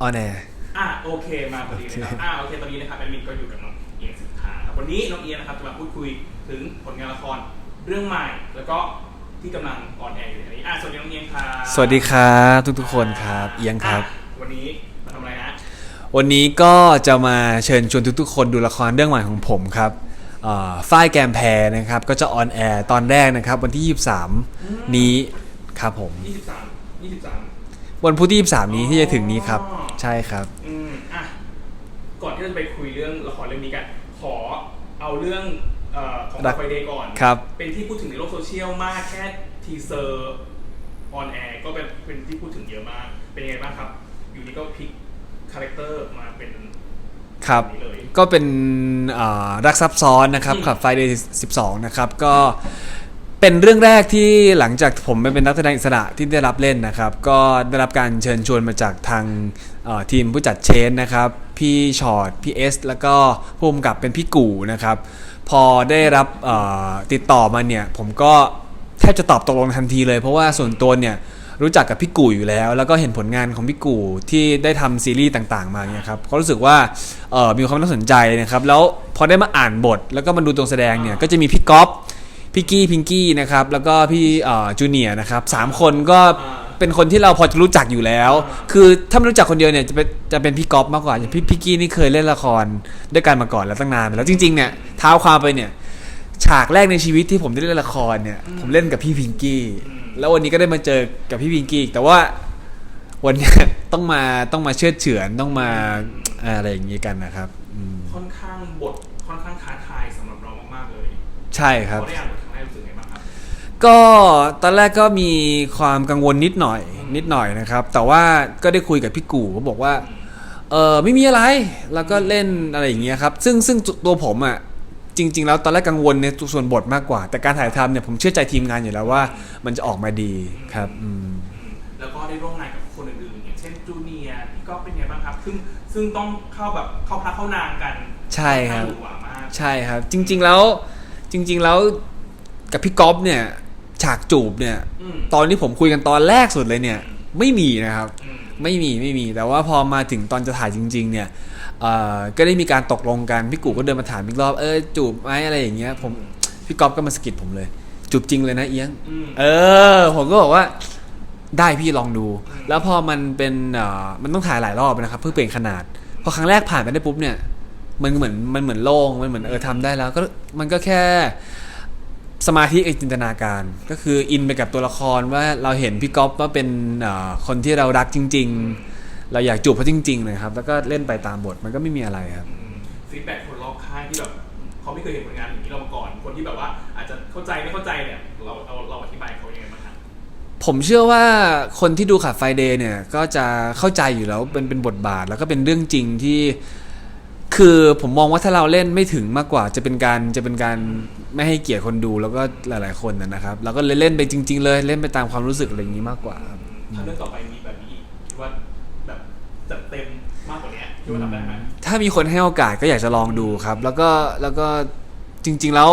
ออนแอร์ อะโอเคมาพอดีเลยครับอะโอเคตอนนี้นะครับแอดมินก็อยู่กับน้องเอียงสินค้าครับวันนี้น้องเอียงนะครับจะมาพูดคุยถึงผลงานละครเรื่องใหม่ แล้วก็ที่กำลังออนแอร์อยู่ในนี้อะสวัสดีน้องเอียงครับสวัสดีครับทุกๆคนครับ เอียงครับ อะวันนี้มาทำอะไรนะวันนี้ก็จะมาเชิญชวนทุกๆ คนดูละครเรื่องใหม่ของผมครับเอ่อฝ้ายแกมแพรนะครับ ก็จะออนแอร์ตอนแรกนะครับ วันที่ 23 นี้ครับผม 23 23 วันพุธที่23นี้ที่จะถึงนี้ครับอ๋อใช่ครับ อืมอะก่อนที่เราจะไปคุยเรื่องละครเรื่องนี้กัน ขอเอาเรื่องเอ่อของรัก ไฟเดย์ก่อน ครับ เป็นที่พูดถึงในโลกโซเชียลมากแค่ทีเซอร์ออนแอร์ก็เป็นเป็นที่พูดถึงเยอะมาก เป็นยังไงบ้างครับ อยู่นี่ก็พลิกคาแรคเตอร์มาเป็นครับแบบนี้เลย ก็เป็นเอ่อรักซับซ้อนนะครับอืมขับไฟเดย์12 นะครับ ก็ เป็นเรื่องแรกที่หลังจากผมไปเป็นนักแสดงอิสระที่ได้รับเล่นนะครับ ก็ได้รับการเชิญชวนมาจากทางทีมผู้จัดเชนนะครับ พี่ชอตพี่เอสแล้วก็ผู้กำกับเป็นพี่กู่นะครับ พอได้รับติดต่อมาเนี่ย ผมก็แทบจะตอบตกลงทันทีเลย เพราะว่าส่วนตัวเนี่ยรู้จักกับพี่กู่อยู่แล้ว แล้วก็เห็นผลงานของพี่กู่ที่ได้ทำซีรีส์ต่างๆ มาเนี่ยครับก็รู้สึกว่ามีความน่าสนใจนะครับแล้วพอได้มาอ่านบทแล้วก็มาดูตัวแสดงเนี่ยก็จะมีพี่ก๊อฟ พี่กี้พิงกี้นะครับแล้วก็พี่เอ่อจูเนียร์นะครับสามคนก็เป็นคนที่เราพอจะรู้จักอยู่แล้ว คือถ้าไม่รู้จักคนเดียวเนี่ยจะเป็นจะเป็นพี่ก๊อฟมากกว่าอย่างพี่พี่กี้นี่เคยเล่นละครด้วยกันมาก่อนแล้วตั้งนานไปแล้วจริงๆเนี่ยเท้าความไปเนี่ยฉากแรกในชีวิตที่ผมได้เล่นละครเนี่ยผมเล่นกับพี่พิงกี้ แล้ววันนี้ก็ได้มาเจอกับพี่พิงกี้อีกแต่ว่าวันเนี้ยต้องมาต้องมาเชื่อดเฉือนต้องมาอะไรอย่างนี้กันนะครับอืมค่อนข้างบทค่อนข้างท้าทายสำหรับเรามากๆเลยใช่ครับพอได้อ่านบท ครั้งแรกรู้สึกไงบ้างครับ ก็ตอนแรกก็มีความกังวลนิดหน่อย นิดหน่อยนะครับ แต่ว่าก็ได้คุยกับพี่กู่เขาบอกว่าเออไม่มีอะไรแล้วก็เล่นอะไรอย่างเงี้ยครับ ซึ่งซึ่งตัวผมอะจริง ๆ แล้วตอนแรกกังวลในส่วนบทมากกว่า แต่การถ่ายทำเนี่ยผมเชื่อใจทีมงานอยู่แล้วว่า มันจะออกมาดีครับอืมอืมแล้วก็ได้ร่วมงานกับคนอื่นๆอย่างเช่นจูเนียร์พี่ก็เป็นไงบ้างครับ ซึ่งซึ่งต้องเข้าแบบเข้าพระเข้านางกันใช่ครับอนข้างหวือหวามากใช่ครับ จริง ๆ แล้วจริง ๆ แล้ว กับพี่ก๊อฟเนี่ย ฉากจูบเนี่ยอืมตอนที่ผมคุยกันตอนแรกสุดเลยเนี่ย ไม่มีนะครับอืมไม่มีไม่มี แต่ว่าพอมาถึงตอนจะถ่ายจริง ๆ เนี่ยเอ่อก็ได้มีการตกลงกัน พี่กูก็เดินมาถามอีกรอบ เออจูบไหมอะไรอย่างเงี้ย ผมพี่ก๊อฟก็มาสะกิดผมเลย จูบจริงเลยนะเอียงอืมเออ ผมก็บอกว่าได้พี่ลองดู แล้วพอมันเป็นเอ่อมันต้องถ่ายหลายรอบนะครับ เพื่อเปลี่ยนขนาด พอครั้งแรกผ่านไปได้ปุ๊บเนี่ย มันเหมือนมันเหมือนโล่ง มันเหมือนเออทำได้แล้ว ก็มันก็แค่ สมาธิกับจินตนาการ ก็คืออินไปกับตัวละครว่าเราเห็นพี่ก๊อฟว่าเป็นเอ่อคนที่เรารักจริง ๆ เราอยากจูบเขาจริงๆเลยครับ แล้วก็เล่นไปตามบทมันก็ไม่มีอะไรครับฟีดแบ็กคนรอบข้างที่แบบเขาไม่เคยเห็นผลงานอย่างนี้เรามาก่อนคนที่แบบว่าอาจจะเข้าใจไม่เข้าใจเนี่ยเราเราเราอธิบายเขายังไงบ้างครับผมเชื่อว่าคนที่ดูขับไฟเดย์เนี่ยก็จะเข้าใจอยู่แล้วเป็นเป็นบทบาทแล้วก็เป็นเรื่องจริงที่ คือผมมองว่าถ้าเราเล่นไม่ถึงมากกว่าจะเป็นการจะเป็นการไม่ให้เกียรติคนดูแล้วก็หลาย ๆ คนนะนะครับเราก็เลยเล่นไปจริง ๆ เลยเล่นไปตามความรู้สึกอะไรอย่างนี้มากกว่าครับถ้าเรื่องต่อไปมีแบบนี้อีกคิดว่าแบบจัดเต็มมากกว่านี้คิดว่าทำได้ไหมถ้ามีคนให้โอกาสก็อยากจะลองดูครับ แล้วก็แล้วก็จริง ๆ แล้ว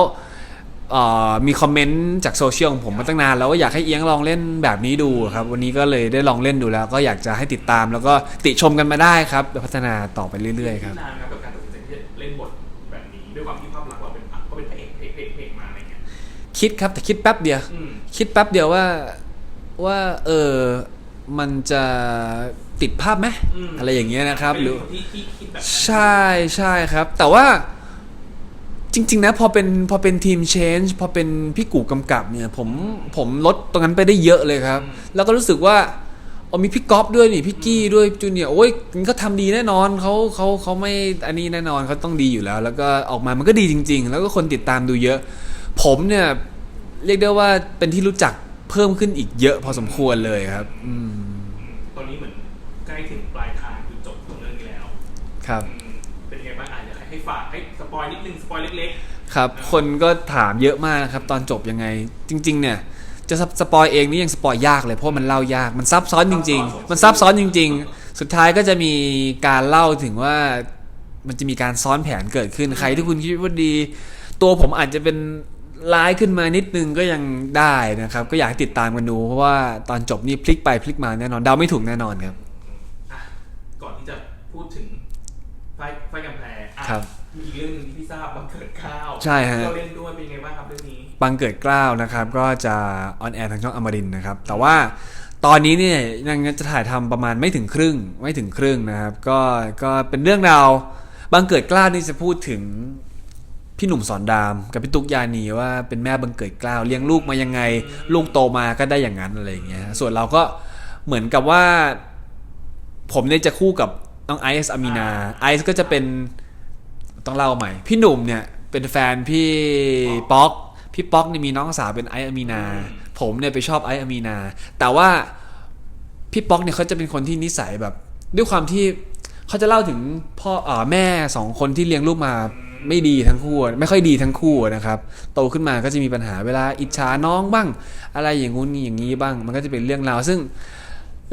เอ่อมีคอมเมนต์จากโซเชียลของผมมาตั้งนานแล้วว่าอยากให้เอียงลองเล่นแบบนี้ดูครับ วันนี้ก็เลยได้ลองเล่นดูแล้ว ก็อยากจะให้ติดตามแล้วก็ติชมกันมาได้ครับเดี๋ยวพัฒนาต่อไปเรื่อยๆครับ คิดครับแต่คิดแป๊บเดียวอืมคิดแป๊บเดียวว่าว่าเออมันจะติดภาพไหมอืมอะไรอย่างเงี้ยนะครับเป็นหรือคนที่ที่คิดแบบนั้นใช่ใช่ครับ แต่ว่าจริง ๆ นะพอเป็นพอเป็นทีมเชนจ์พอเป็นพี่กู่กำกับเนี่ย ผมผมลดตรงนั้นไปได้เยอะเลยครับ แล้วก็รู้สึกว่าเอามีพี่ก๊อฟด้วยนี่พี่กี้ด้วยจูเนียร์โอ้ยมันก็ทำดีแน่นอนเขาเขาเขาไม่อันนี้แน่นอนเขาต้องดีอยู่แล้ว แล้วก็ออกมามันก็ดีจริง ๆ แล้วก็คนติดตามดูเยอะ ผมเนี่ยเรียกได้ว่าเป็นที่รู้จักเพิ่มขึ้นอีกเยอะพอสมควรเลยครับอืมอืมตอนนี้เหมือนใกล้ถึงปลายทางจุดจบของเรื่องนี้แล้วครับ อืมเป็นยังไงบ้างอะอยากให้ให้ฝากให้สปอยนิดนึงสปอยเล็กครับ คนก็ถามเยอะมากนะครับ ตอนจบยังไง จริง ๆ เนี่ย จะสปอยเองนี่ยังสปอยยากเลยเพราะมันเล่ายากมันซับซ้อนจริง ๆ มันซับซ้อนจริง ๆ สุดท้ายก็จะมีการเล่าถึงว่า มันจะมีการซ้อนแผนเกิดขึ้นใครที่คุณคิดว่าดี ตัวผมอาจจะเป็น ร้ายขึ้นมานิดนึงก็ยังได้นะครับ ก็อยากให้ติดตามกันดู เพราะว่าตอนจบนี่พลิกไปพลิกมาแน่นอนเดาไม่ถูกแน่นอนครับๆอะก่อนที่ไฟกำแพงอะครับมีอีกเรื่องหนึงที่พี่ทราบบังเกิดข้าวใช่ฮะเราเล่นด้วยเป็นยังไงบ้างครับเรื่องนี้บังเกิดเกล้าวนะครับก็จะออนแอร์ทางช่องอมรินทร์นะครับ แต่ว่าตอนนี้เนี่ยยังจะถ่ายทำประมาณไม่ถึงครึ่งไม่ถึงครึ่งนะครับ ก็ก็เป็นเรื่องราวบังเกิดเกล้าวนี่จะพูดถึง พี่หนุ่มสอนรามกับพี่ตุ๊กยานีว่าเป็นแม่บังเกิดกล้าวเลี้ยงลูกมายังไง ลูกโตมาก็ได้อย่างนั้นอะไรอย่างเงี้ยส่วนเราก็เหมือนกับว่า ผมเนี่ยจะคู่กับน้องไอซ์อามีนาไอซ์ก็จะเป็นต้องเล่าใหม่ พี่หนุ่มเนี่ยเป็นแฟนพี่ป๊อก พี่ป๊อกเนี่ยมีน้องสาวเป็นไอซ์อามีนา ผมเนี่ยไปชอบไอซ์อามีนา แต่ว่าพี่ป๊อกเนี่ยเขาจะเป็นคนที่นิสัยแบบ ด้วยความที่เขาจะเล่าถึงพ่อเออแม่สองคนที่เลี้ยงลูกมา ไม่ดีทั้งคู่ไม่ค่อยดีทั้งคู่นะครับ โตขึ้นมาก็จะมีปัญหาเวลาอิจฉาน้องบ้าง อะไรอย่างงู้นอย่างนี้บ้าง มันก็จะเป็นเรื่องราวซึ่ง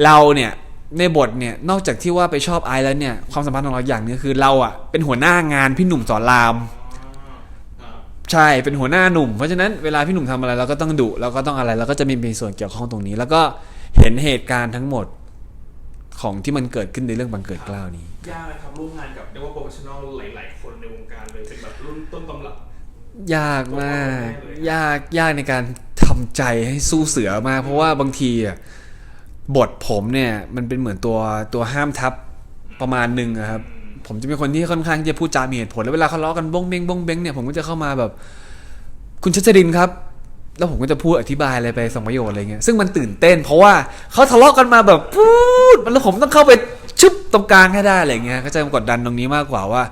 เราเนี่ยในบทเนี่ยนอกจากที่ว่าไปชอบไอซ์แล้วเนี่ยความสัมพันธ์ของเราอย่างนึงคือเราอะเป็นหัวหน้างานพี่หนุ่มสอนราม ใช่เป็นหัวหน้าหนุ่มเพราะฉะนั้นเวลาพี่หนุ่มทำอะไรเราก็ต้องดุเราก็ต้องอะไรเราก็จะมีมีส่วนเกี่ยวข้องตรงนี้ แล้วก็เห็นเหตุการณ์ทั้งหมดของที่มันเกิดขึ้นในเรื่องบังเกิดกล้าวนี้ยากไหมครับร่วมงานกับเรียกว่าโปรเฟชชั่นอลหลายๆค การเลยเป็นแบบรุ่นต้นตำรับยากมากโอ้โหแน่เลยยากยากในการทำใจให้สู้เสือมาก เพราะว่าบางทีอะบทผมเนี่ยมันเป็นเหมือนตัวตัวห้ามทับประมาณหนึ่งอะครับ ผมจะเป็นคนที่ค่อนข้างที่จะพูดจามีเหตุผลแล้วเวลาเขาล้อกันบ้งเบ้งบ้งเบ้งเนี่ยผมก็จะเข้ามาแบบ คุณชัชรินครับ แล้วผมก็จะพูดอธิบายอะไรไปสองประโยชน์อะไรเงี้ยซึ่งมันตื่นเต้น เพราะว่าเขาทะเลาะกันมาแบบพูดแล้วผมต้องเข้าไปชึบตรงกลางให้ได้อะไรเงี้ยก็จะกดดันตรงนี้มากกว่าว่า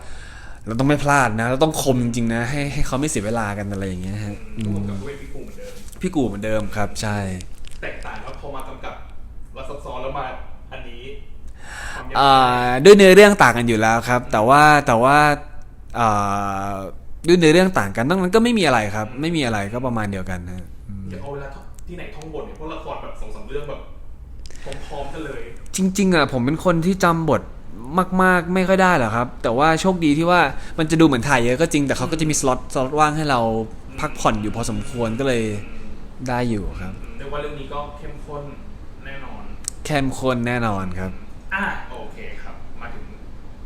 เราต้องไม่พลาดนะ เราต้องคมจริงๆนะ ให้ให้เขาไม่เสียเวลากันอะไรอย่างเงี้ยฮะอืทุกคนมกับด้วยพี่ปูเหมือนเดิม พี่กูเหมือนเดิมครับ ใช่ แตกต่างแล้วพอมากำกับรัซับซ้อนแล้วมาอันนี้ความยากอ่าด้วยเนื้อเรื่องต่างกันอยู่แล้วครับ แต่ว่าแต่ว่าอ่าด้วยเนื้อเรื่องต่างกันนอกนั้นก็ไม่มีอะไรครับ ไม่มีอะไรก็ประมาณเดียวกันนะอืมเดี๋ยวเอาเวลาที่ไหนท่องบทเนี่ยเพราะละครแบบสองสามเรื่องแบบพร้อมๆกันเลย จริงๆอะผมเป็นคนที่จำบท มาก ๆ ไม่ค่อยได้หรอกครับ แต่ว่าโชคดีที่ว่ามันจะดูเหมือนถ่ายเยอะก็จริงแต่เขาก็จะมีสล็อตสล็อตว่างให้เราพักผ่อนอยู่พอสมควรก็เลยได้อยู่ครับเรียกว่าเรื่องนี้ก็เข้มข้นแน่นอน เข้มข้นแน่นอนครับอะโอเคครับ มาถึง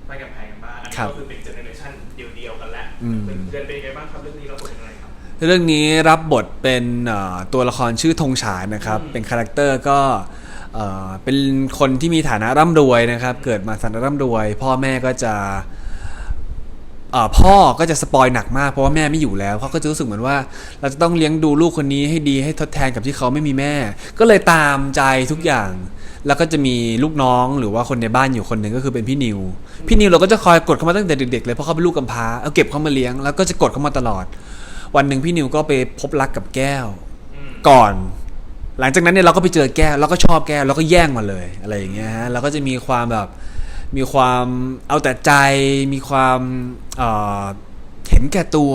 ไปกับแพงกันบ้างอันนี้ครับก็คือเป็นเจเนอเรชันเดียวๆกันแล้วอืมเป็นเดือนเป็นยังไงบ้างครับเรื่องนี้เราบทเป็นอะไรครับเรื่องนี้รับบทเป็นเอ่อตัวละครชื่อธงฉายนะครับอืมเป็นคาแรคเตอร์ก็ เอ่อเป็นคนที่มีฐานะร่ำรวยนะครับ เกิดมาฐานะร่ำรวย พ่อแม่ก็จะเอ่อพ่อก็จะสปอยหนักมากเพราะว่าแม่ไม่อยู่แล้วเขาก็จะรู้สึกเหมือนว่า เราจะต้องเลี้ยงดูลูกคนนี้ให้ดีให้ทดแทนกับที่เขาไม่มีแม่ ก็เลยตามใจทุกอย่าง แล้วก็จะมีลูกน้องหรือว่าคนในบ้านอยู่คนหนึ่งก็คือเป็นพี่นิว พี่นิวเราก็จะคอยกดเข้ามาตั้งแต่เด็กๆเลยเพราะเขาเป็นลูกกำพร้าเอาเก็บเขามาเลี้ยงแล้วก็จะกดเข้ามาตลอด วันหนึ่งพี่นิวก็ไปพบรักกับแก้วอืมก่อน หลังจากนั้นเนี่ยเราก็ไปเจอแก้วแล้วก็ชอบแก้วแล้วก็แย่งมาเลยอะไรอย่างเงี้ยฮะเราก็จะมีความแบบมีความเอาแต่ใจมีความเเห็นแก่ตัว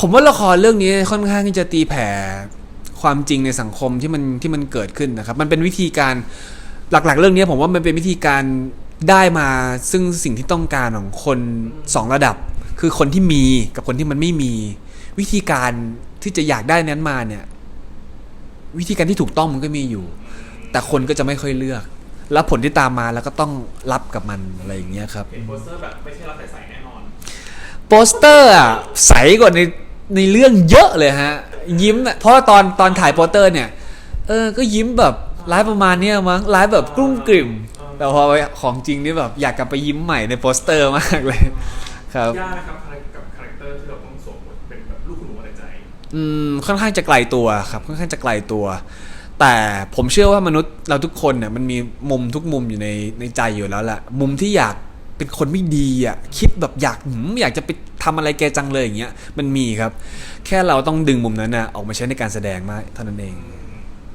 ผมว่าละครเรื่องนี้ค่อนข้างที่จะตีแผ่ความจริงในสังคมที่มันที่มันเกิดขึ้นนะครับ มันเป็นวิธีการหลัก ๆ เรื่องนี้ผมว่ามันเป็นวิธีการได้มาซึ่งสิ่งที่ต้องการของคนสองระดับ คือคนที่มีกับคนที่มันไม่มี วิธีการที่จะอยากได้นั้นมาเนี่ย วิธีการที่ถูกต้องมันก็มีอยู่ แต่คนก็จะไม่ค่อยเลือก แล้วผลที่ตามมาแล้วก็ต้องรับกับมันอะไรอย่างเงี้ยครับ เห็นโปสเตอร์แบบไม่ใช่เราใส่ๆแน่นอน โปสเตอร์อะใสกว่าในในเรื่องเยอะเลยฮะ ยิ้มน่ะเพราะว่าตอนตอนถ่ายโปสเตอร์เนี่ย เออ ก็ยิ้มแบบไลฟ์ประมาณเนี้ยมั้งไลฟ์แบบกลุ้มกลิ่ม แต่พอไปของจริงนี่แบบอยากกลับไปยิ้มใหม่ในโปสเตอร์มากเลย ครับ ยากนะครับกับคาแรคเต อะไรใจอืมค่อนข้างจะไกลตัวครับค่อนข้างจะไกลตัว แต่ผมเชื่อว่ามนุษย์เราทุกคนเนี่ยมันมีมุมทุกมุมอยู่ในในใจอยู่แล้วแหละมุมที่อยากเป็นคนไม่ดีอะคิดแบบอยากหืมอยากจะไปทำอะไรแกจังเลยอย่างเงี้ยมันมีครับ แค่เราต้องดึงมุมนั้นนะออกมาใช้ในการแสดงมากเท่านั้นเอง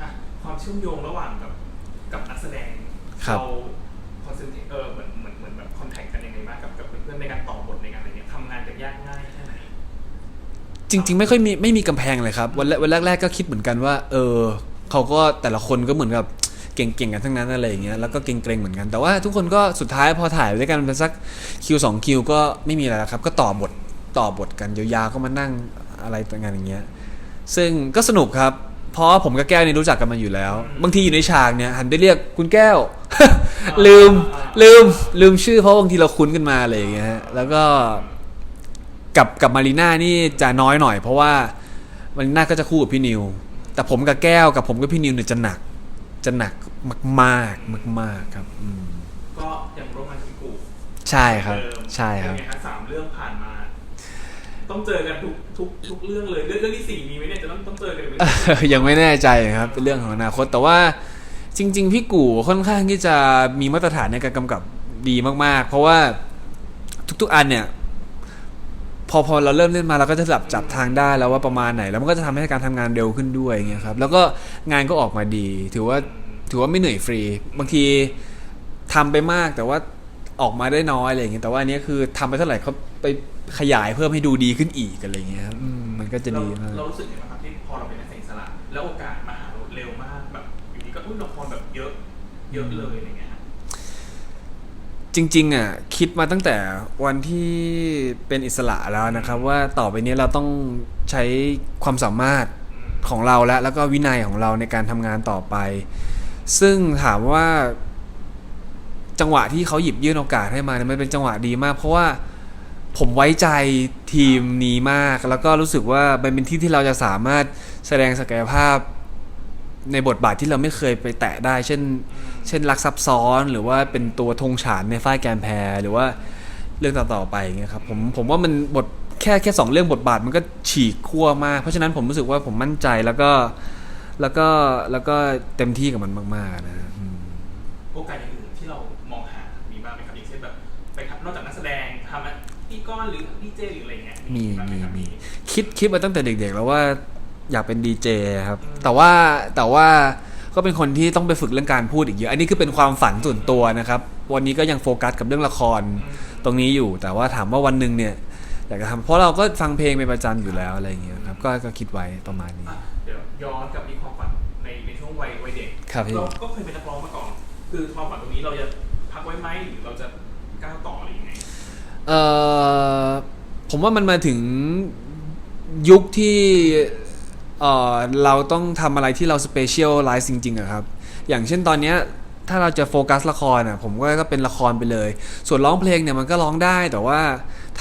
อะความเชื่อมโยงระหว่างกับกับนักแสดงครับเรา จริง ๆ ไม่ค่อยมีไม่มีกำแพงเลยครับ วันแรกวันแรกๆก็คิดเหมือนกันว่า เออเขาก็แต่ละคนก็เหมือนกับเก่งๆกันทั้งนั้นอะไรอย่างเงี้ยแล้วก็เกรงๆเหมือนกันแต่ว่าทุกคนก็สุดท้ายพอถ่ายด้วยกันเป็นสักคิวสองคิวก็ไม่มีอะไรแล้วครับ ก็ต่อบทต่อบทกันยาวๆก็มานั่งอะไรต่างๆอย่างเงี้ยซึ่งก็สนุกครับ เพราะว่าผมกับแก้วนี่รู้จักกันมาอยู่แล้ว บางทีอยู่ในฉากเนี่ยหันไปเรียกคุณแก้ว ลืมลืมลืมชื่อเพราะบางทีเราคุ้นกันมาอะไรอย่างเงี้ยแล้วก็ กับกับมารีน่านี่จะน้อยหน่อย เพราะว่ามารีน่าก็จะคู่กับพี่นิว แต่ผมกับแก้วกับผมกับพี่นิวเนี่ยจะหนัก จะหนักมากๆมาก ๆครับอืมก็ยังร่วมงานกับพี่กูใช่ครับเดิมใช่ครับ เป็นไงฮะสามเรื่องผ่านมา ต้องเจอกันทุกทุกทุกเรื่องเลยเรื่องเรื่องที่สี่มีไหมเนี่ยจะต้องต้องเจอกันไหม ยังไม่แน่ใจครับเป็นเรื่องของอนาคตแต่ว่าจริง ๆ พี่กู่ค่อนข้างที่จะมีมาตรฐานในการกำกับดีมาก ๆ เพราะว่าทุกๆอันเนี่ยพ อพอเราเริ่มเล่นมาเราก็จะจับจับทางได้แล้วว่าประมาณไหน แล้วมันก็จะทำให้การทำงานเร็วขึ้นด้วยอย่างเงี้ยครับแล้วก็งานก็ออกมาดี ถือว่าถือว่าไม่เหนื่อยฟรี บางทีทำไปมากแต่ว่าออกมาได้น้อยอะไรอย่างเงี้ยแต่ว่าอันนี้คือทำไปเท่าไหร่เขาไปขยายเพิ่มให้ดูดีขึ้นอีกอะไรเงี้ยครับมมันก็จะดีมากเรารู้สึกยังไงบ้างครับที่พอเราเป็นนักแสดงสระแล้วโอกาสมาหาเราเร็วมากแบบอยู่ดีก็อุ้ยละครแบบเยอะเยอะเลยอะไรเงี้ย จริง ๆ อะ คิดมาตั้งแต่วันที่เป็นอิสระแล้วนะครับ ว่าต่อไปนี้เราต้องใช้ความสามารถของเราและแล้วก็วินัยของเราในการทำงานต่อไป ซึ่งถามว่า จังหวะที่เขาหยิบยื่นโอกาสให้มาเนี่ยมันเป็นจังหวะดีมาก เพราะว่าผมไว้ใจทีมนี้มาก แล้วก็รู้สึกว่ามันเป็นที่ที่เราจะสามารถแสดงศักยภาพ ในบทบาทที่เราไม่เคยไปแตะได้ เช่น เช่นรักซับซ้อนหรือว่าเป็นตัวธงฉานในฝ้ายแกนแพรหรือว่าเรื่องต่อๆไปอย่างเงี้ยครับผมผมว่ามันบทแค่แค่สองเรื่องบทบาทมันก็ฉีกขั้วมากเพราะฉะนั้นผมรู้สึกว่าผมมั่นใจแล้วก็แล้วก็แล้วก็เต็มที่กับมันมาก ๆ นะอืมโอกาสอย่างอื่นที่เรามองหา มีบ้างไหมครับอย่างเช่นแบบไปทำนอกจากนักแสดงทำพี่ก้อนหรือพี่เจหรืออะไรเงี้ยมีบ้างไหมีครับมีคิดคิดมาตั้งแต่เด็ก ๆ แล้วว่า อยากเป็นดีเจครับอืมแต่ว่าแต่ว่าก็เป็นคนที่ต้องไปฝึกเรื่องการพูดอีกเยอะ อันนี้คือเป็นความฝันส่วนตัวนะครับ วันนี้ก็ยังโฟกัสกับเรื่องละครอืมตรงนี้อยู่ แต่ว่าถามว่าวันหนึ่งเนี่ยอยากจะทำเพราะเราก็ฟังเพลงเป็นประจำอยู่แล้วอะไรอย่างเงี้ยครับก็ก็คิดไว้ประมาณนี้อะเดี๋ยวย้อนกลับที่ความฝันในในช่วงวัยวัยเด็กครับพี่ เราก็เคยเป็นนักร้องมาก่อน คือความฝันตรงนี้เราจะพักไว้ไหมหรือเราจะก้าวต่อหรือยังไงเอ่อผมว่ามันมาถึงยุคที่ เอ่อเราต้องทำอะไรที่เราสเปเชียลไลซ์จริงๆอะครับ อย่างเช่นตอนเนี้ยถ้าเราจะโฟกัสละครอะผมก็ก็เป็นละครไปเลย ส่วนร้องเพลงเนี่ยมันก็ร้องได้แต่ว่า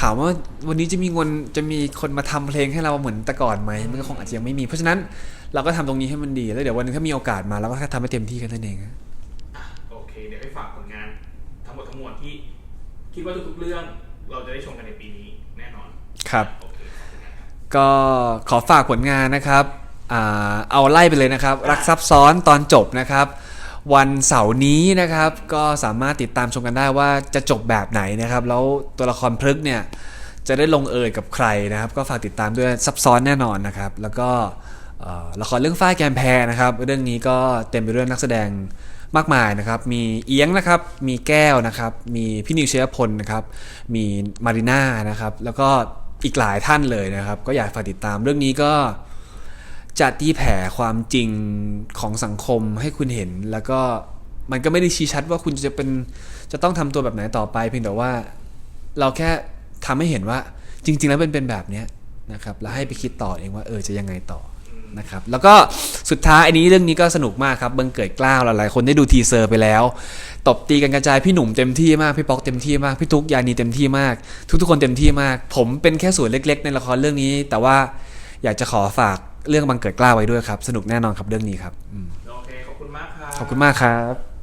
ถามว่าวันนี้จะมีเงินจะมีคนมาทำเพลงให้เราเหมือนแต่ก่อนไหมมันก็คงอาจจะยังไม่มีเพราะฉะนั้นเราก็ทำตรงนี้ให้มันดีแล้วเดี๋ยววันหนึงถ้ามีโอกาสมาเราก็แค่ทำให้เต็มที่กันนั่นเองอะอะโอเคเดี๋ยวให้ฝากผลงานทั้งหมดทั้งมวลที่ คิดว่าทุกๆเรื่องเราจะได้ชมกันในปีนี้แน่นอนครับโอเคขอบคุณครับ ก็ขอฝากผลงานนะครับเอาไล่ไปเลยนะครับ รักซับซ้อนตอนจบนะครับ วันเสาร์นี้นะครับ ก็สามารถติดตามชมกันได้ว่าจะจบแบบไหนนะครับ แล้วตัวละครพลึกเนี่ยจะได้ลงเอยกับใครนะครับ ก็ฝากติดตามด้วยซับซ้อนแน่นอนนะครับ แล้วก็ละครเรื่องฝ้ายแกมแพรนะครับ เรื่องนี้ก็เต็มไปด้วยนักแสดงมากมายนะครับ มีเอียงนะครับ มีแก้วนะครับ มีพี่นิวเชียพลนะครับ มีมาริน่านะครับ แล้วก็ อีกหลายท่านเลยนะครับ ก็อยากฝากติดตามเรื่องนี้ก็จะตีแผ่ความจริงของสังคมให้คุณเห็น แล้วก็มันก็ไม่ได้ชี้ชัดว่าคุณจะเป็นจะต้องทำตัวแบบไหนต่อไป เพียงแต่ว่าเราแค่ทำให้เห็นว่าจริง ๆ แล้วเป็นเป็นแบบเนี้ยนะครับ แล้วให้ไปคิดต่อเองว่าเออจะยังไงต่อ นะครับแล้วก็สุดท้ายอันนี้เรื่องนี้ก็สนุกมากครับบังเกิดกล้าวหลายๆคนได้ดูทีเซอร์ไปแล้ว ตบตีกันกระจายพี่หนุ่มเต็มที่มากพี่ป๊อกเต็มที่มากพี่ทุกยานีเต็มที่มาก ทุกๆคนเต็มที่มาก ผมเป็นแค่ส่วนเล็ก ๆ ในละครเรื่องนี้ แต่ว่าอยากจะขอฝากเรื่องบังเกิดกล้าไว้ด้วยครับ สนุกแน่นอนครับเรื่องนี้ครับอืมโอเคขอบคุณมากครับขอบคุณมากครับ